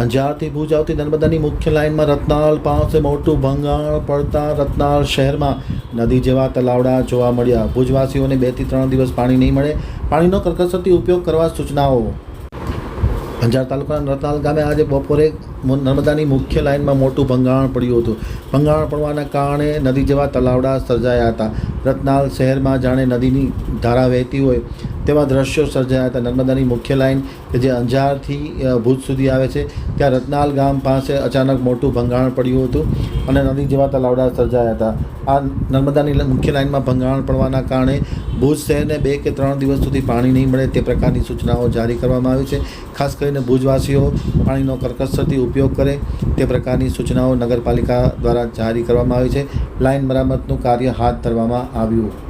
અંજારથી ભુજ આવતી નર્મદાની મુખ્ય લાઇનમાં રત્નાલ પાસે મોટું ભંગાણ પડતા રત્નાલ શહેરમાં નદી જેવા તલાવડા જોવા મળ્યા. ભુજવાસીઓને બેથી ત્રણ દિવસ પાણી નહીં મળે. પાણીનો કરકસરથી ઉપયોગ કરવા સૂચનાઓ. અંજાર તાલુકાના રતનાલ ગામે આજે બપોરે નર્મદાની મુખ્ય લાઇનમાં મોટું ભંગાણ પડ્યું હતું. ભંગાણ પડવાના કારણે નદી જેવા તલાવડા સર્જાયા હતા. રતનાલ શહેરમાં જાણે નદીની ધારા વહેતી હોય તેવા દ્રશ્યો સર્જાયા હતા. નર્મદાની મુખ્ય લાઇન કે જે અંજારથી ભુજ સુધી આવે છે, ત્યાં રતનાલ ગામ પાસે અચાનક મોટું ભંગાણ પડ્યું હતું અને નદી જેવા તલાવડા સર્જાયા હતા. આ નર્મદાની મુખ્ય લાઇનમાં ભંગાણ પડવાના કારણે ભુજ શહેરને બે કે ત્રણ દિવસ સુધી પાણી નહીં મળે તે પ્રકારની સૂચનાઓ જારી કરવામાં આવી છે. ખાસ કરીને ભુજવાસીઓ પાણીનો કરકસરથી ઉપયોગ કરે તે પ્રકારની સૂચનાઓ નગરપાલિકા દ્વારા જારી કરવામાં આવી છે. લાઇન મરામતનું કાર્ય હાથ ધરવામાં આવ્યું.